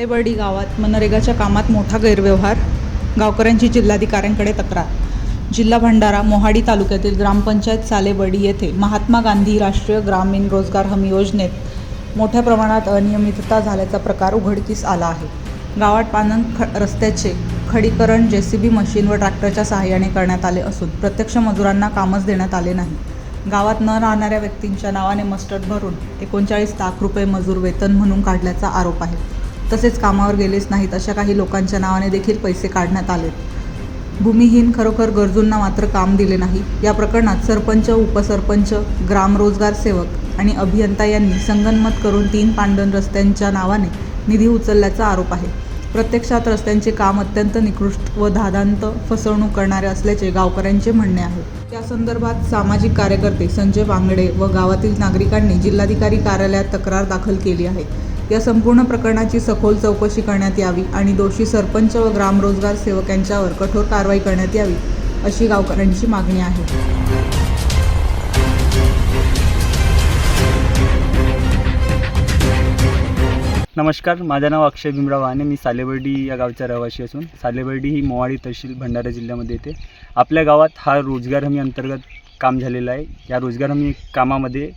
सालेबर्डी गावात मनरेगाच्या कामात मोठा गैरव्यवहार गावकऱ्यांची जिल्हाधिकाऱ्यांकडे तक्रार. जिल्हा भंडारा मोहाडी तालुक्यातील ग्रामपंचायत सालेबर्डी येथे महात्मा गांधी राष्ट्रीय ग्रामीण रोजगार हमी योजनेत मोठ्या प्रमाणात अनियमितता झाल्याचा प्रकार उघडकीस आला आहे. गावात पानंग ख रस्त्याचे खडीकरण जे सी बी मशीन व ट्रॅक्टरच्या सहाय्याने करण्यात आले असून प्रत्यक्ष मजुरांना कामच देण्यात आले नाही. गावात न राहणाऱ्या व्यक्तींच्या नावाने मस्टर्ड भरून एकोणचाळीस लाख रुपये मजूर वेतन म्हणून काढल्याचा आरोप आहे. तसेच कामावर गेलेच नाहीत अशा काही लोकांच्या नावाने देखील पैसे काढण्यात आलेत. भूमिहीन खरोखर गरजूंना मात्र काम दिले नाही. या प्रकरणात सरपंच उपसरपंच ग्रामरोजगार सेवक आणि अभियंता यांनी संगनमत करून तीन पांडण रस्त्यांच्या नावाने निधी उचलल्याचा आरोप आहे. प्रत्यक्षात रस्त्यांचे काम अत्यंत निकृष्ट व धादांत फसवणूक करणारे असल्याचे गावकऱ्यांचे म्हणणे आहे. त्या संदर्भात सामाजिक कार्यकर्ते संजय वांगडे व गावातील नागरिकांनी जिल्हाधिकारी कार्यालयात तक्रार दाखल केली आहे. या संपूर्ण प्रकरणाची सखोल चौकशी करण्यात यावी आणि दोषी सरपंच व ग्रामरोजगार सेवकांच्यावर कठोर कारवाई करण्यात यावी अशी गावकऱ्यांची मागणी आहे. नमस्कार माझं नाव अक्षय भीमराव आणि मी सालेबर्डी या गावचा रहिवासी असून सालेबर्डी ही मोवाडी तहसील भंडारा जिल्ह्यामध्ये येते. आपल्या गावात हा रोजगार हमी अंतर्गत काम झालेलं आहे. या रोजगार हमी कामामध्ये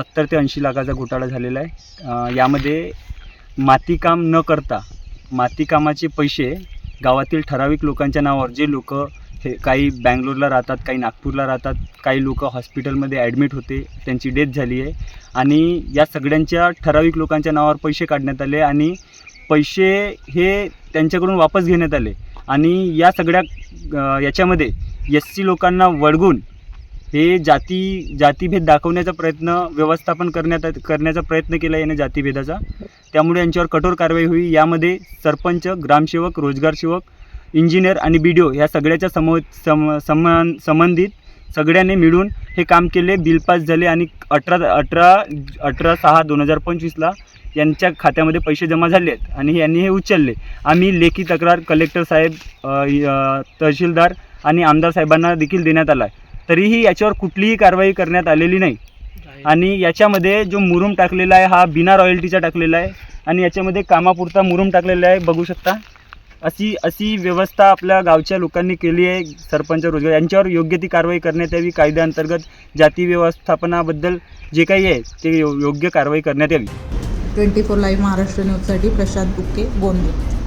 सत्तर ते ऐंशी लाखाचा घोटाळा झालेला आहे. यामध्ये मातीकाम न करता मातीकामाचे पैसे गावातील ठराविक लोकांच्या नावावर जे लोक हे काही बँगलोरला राहतात काही नागपूरला राहतात काही लोक हॉस्पिटलमध्ये ॲडमिट होते त्यांची डेथ झाली आहे. आणि या सगळ्यांच्या ठराविक लोकांच्या नावावर पैसे काढण्यात आले आणि पैसे हे त्यांच्याकडून वापस घेण्यात आले. आणि या सगळ्या याच्यामध्ये एस सी लोकांना वळगून हे जाती जातीभेद दाखवण्याचा प्रयत्न व्यवस्थापन करण्यात करण्याचा प्रयत्न केला याने जातीभेदाचा. त्यामुळे यांच्यावर कठोर कारवाई होईल. यामध्ये सरपंच ग्रामसेवक रोजगार सेवक इंजिनियर आणि बी डी ओ ह्या सगळ्याच्या समो सम समान संबंधित सगळ्यांनी मिळून हे काम केले. बिल पास झाले आणि अठरा अठरा अठरा सहा दोन हजार पंचवीसला यांच्या खात्यामध्ये पैसे जमा झाले आहेत आणि यांनी हे उचलले. आम्ही लेखी तक्रार कलेक्टर साहेब तहसीलदार आणि आमदार साहेबांना देखील देण्यात आला आहे तरीही याच्यावर कुठलीही कारवाई करण्यात आलेली नाही. आणि याच्यामध्ये जो मुरुम टाकलेला आहे हा बिना रॉयल्टीचा टाकलेला आहे. आणि याच्यामध्ये कामापुरता मुरुम टाकलेला आहे बघू शकता. अशी अशी व्यवस्था आपल्या गावच्या लोकांनी केली आहे सरपंच रोजगार. यांच्यावर योग्य ती कारवाई करण्यात यावी. कायद्याअंतर्गत जाती व्यवस्थापनाबद्दल जे काही आहे ते यो- योग्य कारवाई करण्यात यावी. ट्वेंटी फोर लाईव्ह महाराष्ट्र न्यूजसाठी प्रशांत बुक्के गोंदे